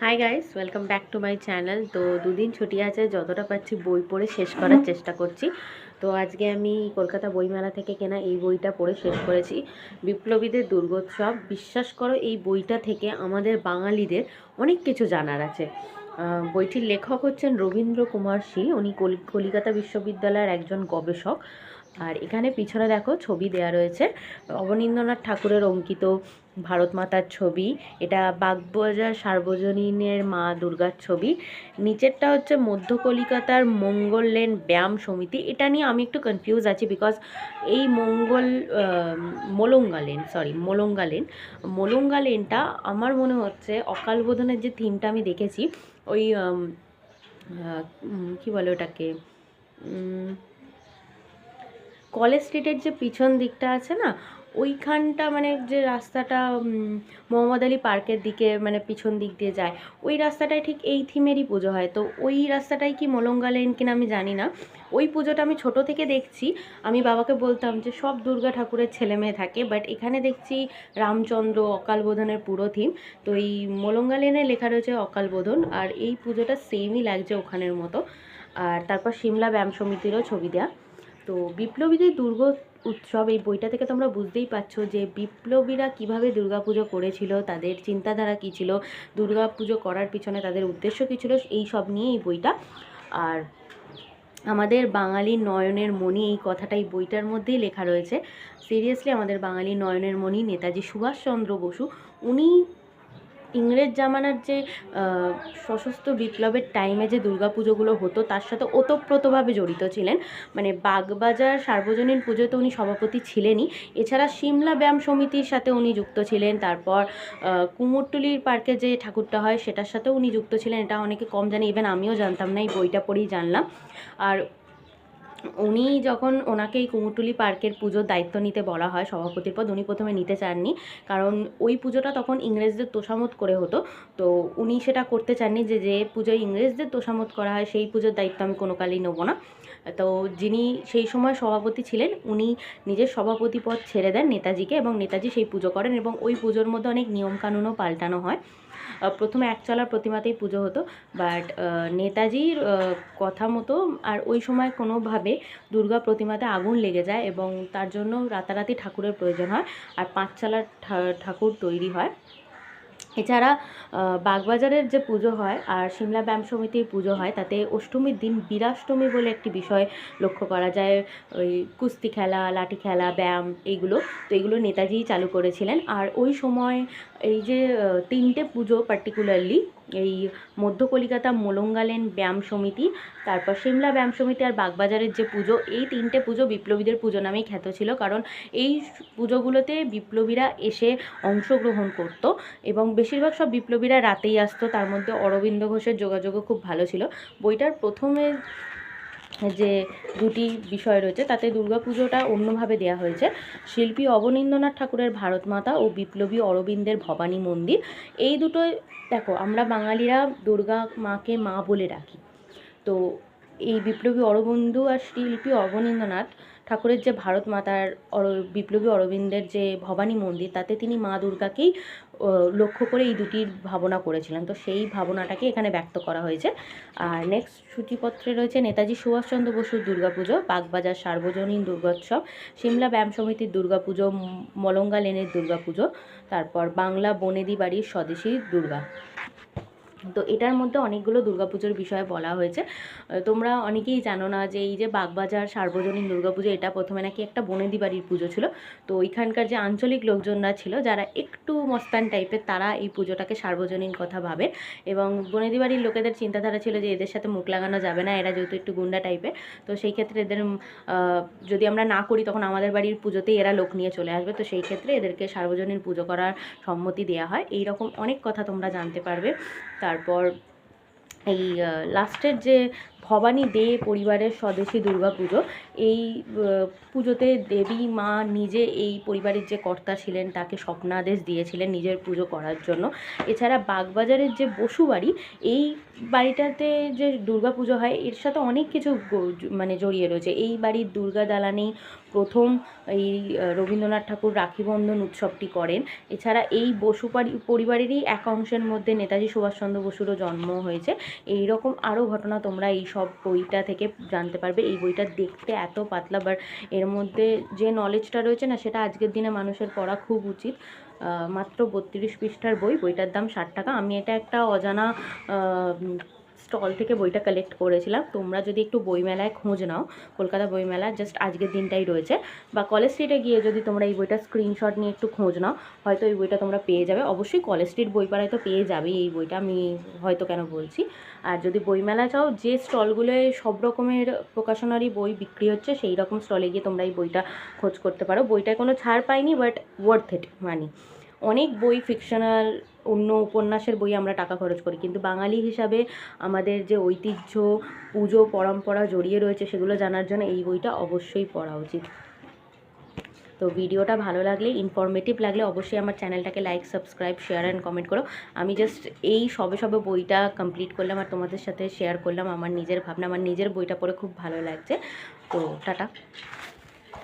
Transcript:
Hi guys welcome back to my channel তো দুদিন ছুটি আছে, যতটা পাচ্ছি বই পড়ে শেষ করার চেষ্টা করছি। তো আজকে আমি কলকাতা বইমেলা থেকে কেনা এই বইটা পড়ে শেষ করেছি। বিপ্লবীদের দুর্গোৎসব। বিশ্বাস করো, এই বইটা থেকে আমাদের বাঙালিদের অনেক কিছু জানার আছে। বইটির লেখক হচ্ছেন রবীন্দ্র কুমার শীল। উনি কলি- কলিকাতা বিশ্ববিদ্যালয়ের একজন গবেষক। আর এখানে পিছনে দেখো ছবি দেয়া রয়েছে। অবনীন্দ্রনাথ ঠাকুরের অঙ্কিত ভারত মাতার ছবি। এটা বাগবাজার সার্বজনীনের মা দুর্গার ছবি। নিচেরটা হচ্ছে মধ্য কলিকাতার মঙ্গল লেন ব্যায়াম সমিতি। এটা নিয়ে আমি একটু কনফিউজ আছি বিকজ এই মঙ্গল Molanga lane sorry Molanga lane Molanga লেনটা আমার মনে হচ্ছে অকাল বোধনের যে থিমটা আমি দেখেছি, ওই কি বলে ওটাকে? কলেজ স্ট্রিটের যে পিছন দিকটা আছে না, ওইখানটা মানে যে রাস্তাটা মোহাম্মদ আলী পার্কের দিকে মানে পিছন দিক দিয়ে যায়, ওই রাস্তাটায় ঠিক এই থিমেরই পুজো হয়। তো ওই রাস্তাটাই কি মলঙ্গা লেন কিনা আমি জানি না। ওই পুজোটা আমি ছোট থেকে দেখছি, আমি বাবাকে বলতাম যে সব দুর্গা ঠাকুরের ছেলে মেয়ে থাকে বাট এখানে দেখছি রামচন্দ্র অকালবোধনের পুরো থিম। তো এই মলঙ্গা লেনে লেখা রয়েছে অকালবোধন আর এই পুজোটা সেমই লাগছে ওখানের মতো। আর তারপর সিমলা ব্যায়াম সমিতিরও ছবি দেওয়া তো বিপ্লবীদের দুর্গ উৎসব, এই বইটা থেকে তোমরা বুঝতেই পারছ যে বিপ্লবীরা কীভাবে দুর্গাপুজো করেছিল, তাদের চিন্তাধারা কী ছিল, দুর্গাপুজো করার পিছনে তাদের উদ্দেশ্য কী ছিল, এই সব নিয়ে এই বইটা। আর আমাদের বাঙালির নয়নের মণি, এই কথাটা এই বইটার মধ্যেই লেখা রয়েছে। সিরিয়াসলি আমাদের বাঙালির নয়নের মণি নেতাজি সুভাষচন্দ্র বসু, উনি ইংরেজ জামানার যে সশস্ত্র বিপ্লবের টাইমে যে দুর্গাপুজোগুলো হতো, তার সাথে ওতপ্রোতভাবে জড়িত ছিলেন। মানে বাগবাজার সার্বজনীন পুজোতে উনি সভাপতি ছিলেনই। এছাড়া সিমলা ব্যায়াম সমিতির সাথে উনি যুক্ত ছিলেন। তারপর কুমোরটুলির পার্কে যে ঠাকুরটা হয়, সেটার সাথেও উনি যুক্ত ছিলেন। এটা অনেকে কম জানে ইভেন আমিও জানতাম না, এই বইটা পড়েই জানলাম। আর উনি যখন ওনাকে এই কুমোরটুলি পার্কের পুজোর দায়িত্ব নিতে বলা হয়, সভাপতির পদ, উনি প্রথমে নিতে চাননি। কারণ ওই পুজোটা তখন ইংরেজদের তোষামত করে হতো। তো উনি সেটা করতে চাননি যে যে পুজোয় ইংরেজদের তোষামত করা হয়, সেই পুজোর দায়িত্ব আমি কোনো কালেই নেব না। তো যিনি সেই সময় সভাপতি ছিলেন, উনি নিজের সভাপতি পদ ছেড়ে দেন নেতাজিকে এবং নেতাজি সেই পুজো করেন এবং ওই পুজোর মধ্যে অনেক নিয়মকানুনও পাল্টানো হয়। প্রথমে একচলার প্রতিমাতেই পুজো হতো বাট নেতাজির কথা মতো আর ওই সময় কোনোভাবে দুর্গা প্রতিমাতে আগুন লেগে যায় এবং তার জন্য রাতারাতি ঠাকুরের প্রয়োজন হয়, আর পাঁচচালার ঠাকুর তৈরি হয়। এছাড়া বাগবাজারের যে পুজো হয় আর সিমলা ব্যায়াম সমিতির পুজো হয়, তাতে অষ্টমীর দিন বীরাষ্টমী বলে একটি বিষয় লক্ষ্য করা যায়। ওই কুস্তি খেলা, লাঠি খেলা, ব্যায়াম এইগুলো। তো এগুলো নেতাজিই চালু করেছিলেন। আর ওই সময় এই যে তিনটে পুজো পার্টিকুলারলি, এই মধ্য কলিকাতা মোলঙ্গালেন ব্যায়াম সমিতি, তারপর সিমলা ব্যায়াম সমিতি আর বাগবাজারের যে পুজো, এই তিনটে পুজো বিপ্লবীদের পুজো নামেই খ্যাত ছিল। কারণ এই পুজোগুলোতে বিপ্লবীরা এসে অংশগ্রহণ করত এবং বেশিরভাগ সব বিপ্লবীরা রাতেই আসতো, তার মধ্যে অরবিন্দ ঘোষের যোগাযোগও খুব ভালো ছিল। বইটার প্রথমে যে দুটি বিষয় রয়েছে, তাতে দুর্গাপুজোটা অন্যভাবে দেওয়া হয়েছে। শিল্পী অবনীন্দ্রনাথ ঠাকুরের ভারত মাতা ও বিপ্লবী অরবিন্দের ভবানী মন্দির। এই দুটোই, দেখো, আমরা বাঙালিরা দুর্গা মাকে মা বলে ডাকি। তো এই বিপ্লবী অরবিন্দু আর শিল্পী অবনীন্দ্রনাথ ঠাকুরের যে ভারত মাতার অর, বিপ্লবী অরবিন্দের যে ভবানী মন্দির, তাতে তিনি মা দুর্গাকেই লক্ষ্য করে এই দুটির ভাবনা করেছিলেন। তো সেই ভাবনাটাকে এখানে ব্যক্ত করা হয়েছে। আর নেক্সট সূচিপত্রে রয়েছে নেতাজি সুভাষচন্দ্র বসুর দুর্গাপুজো, বাগবাজার সার্বজনীন দুর্গোৎসব, সিমলা ব্যায়াম সমিতির দুর্গাপুজো মলঙ্গা লেনের দুর্গাপুজো, তারপর বাংলা বনেদি বাড়ির স্বদেশী দুর্গা। তো এটার মধ্যে অনেকগুলো দুর্গাপুজোর বিষয়ে বলা হয়েছে। তোমরা অনেকেই জানো না যে এই যে বাগবাজার, সার্বজনীন দুর্গাপুজো, এটা প্রথমে নাকি একটা বনেদি বাড়ির পুজো ছিল। তো ওইখানকার যে আঞ্চলিক লোকজনরা ছিল, যারা একটু মস্তান টাইপের, তারা এই পুজোটাকে সার্বজনীন কথা ভাবে। এবং বনেদি বাড়ির লোকেদের চিন্তাধারা ছিল যে এদের সাথে মুখ লাগানো যাবে না, এরা যেহেতু একটু গুন্ডা টাইপের। তো সেই ক্ষেত্রে এদের যদি আমরা না করি, তখন আমাদের বাড়ির পুজোতেই এরা লোক নিয়ে চলে আসবে। তো সেই ক্ষেত্রে এদেরকে সার্বজনীন পুজো করার সম্মতি দেওয়া হয়। এই রকম অনেক কথা তোমরা জানতে পারবে। তারপর এই লাস্টের যে ভবানী দে পরিবারের স্বদেশী দুর্গা পুজো, এই পুজোতে দেবী মা নিজে এই পরিবারের যে কর্তা ছিলেন, তাকে স্বপ্নাদেশ দিয়েছিলেন নিজের পুজো করার জন্য। এছাড়া বাগবাজারের যে বসু বাড়ি, এই বাড়িটাতে যে দুর্গা পুজো হয়, এর সাথে অনেক কিছু মানে জড়িয়ে রয়েছে। এই বাড়ির দুর্গা দালানেই প্রথম এই রবীন্দ্রনাথ ঠাকুর রাখি বন্ধন উৎসবটি করেন। এছাড়া এই বসু পারি- পরিবারেরই এক অংশের মধ্যে নেতাজি সুভাষচন্দ্র বসুরও জন্ম হয়েছে। এই রকম আরও ঘটনা তোমরা এই সব বইটা থেকে জানতে পারবে। এই বইটা দেখতে এত পাতলা বাট এর মধ্যে যে নলেজটা রয়েছে না, সেটা আজকের দিনে মানুষের পড়া খুব উচিত। মাত্র বত্রিশ পৃষ্ঠার বই, বইটার দাম ষাট টাকা। আমি এটা একটা অজানা স্টল থেকে বইটা কালেক্ট করেছিলাম। তোমরা যদি একটু বইমেলায় খোঁজ নাও, কলকাতা বইমেলা জাস্ট আজকের দিনটাই রয়েছে। বা কলেজ স্ট্রিটে গিয়ে যদি তোমরা এই বইটা স্ক্রিনশট নিয়ে একটু খোঁজ নাও, হয়তো এই বইটা তোমরা পেয়ে যাবে। অবশ্যই কলেজ স্ট্রিট বইপাড়ায় তো পেয়ে যাবেই এই বইটা, আমি হয়তো কেন বলছি। আর যদি বইমেলা চাও, যে স্টলগুলোয় সব রকমের প্রকাশনারই বই বিক্রি হচ্ছে, সেই রকম স্টলে গিয়ে তোমরা এই বইটা খোঁজ করতে পারো। বইটায় কোনো ছাড় পাইনি বাট ওয়ার্থ ইট মানি অনেক বই ফিকশনাল অন্য উপন্যাসের বই আমরা টাকা খরচ করি। কিন্তু বাঙালি হিসাবে আমাদের যে ঐতিহ্য, পুজো, পরম্পরা জড়িয়ে রয়েছে সেগুলো জানার জন্য এই বইটা অবশ্যই পড়া উচিত। তো ভিডিওটা ভালো লাগলে ইনফরমেটিভ লাগলে অবশ্যই আমার চ্যানেলটাকে like subscribe share and comment করো। আমি জাস্ট এই সবে সবে বইটা কমপ্লিট করলাম আর তোমাদের সাথে শেয়ার করলাম। আমার নিজের ভাবনা, আমার নিজের বইটা পড়ে খুব ভালো লাগছে। তো টাটা।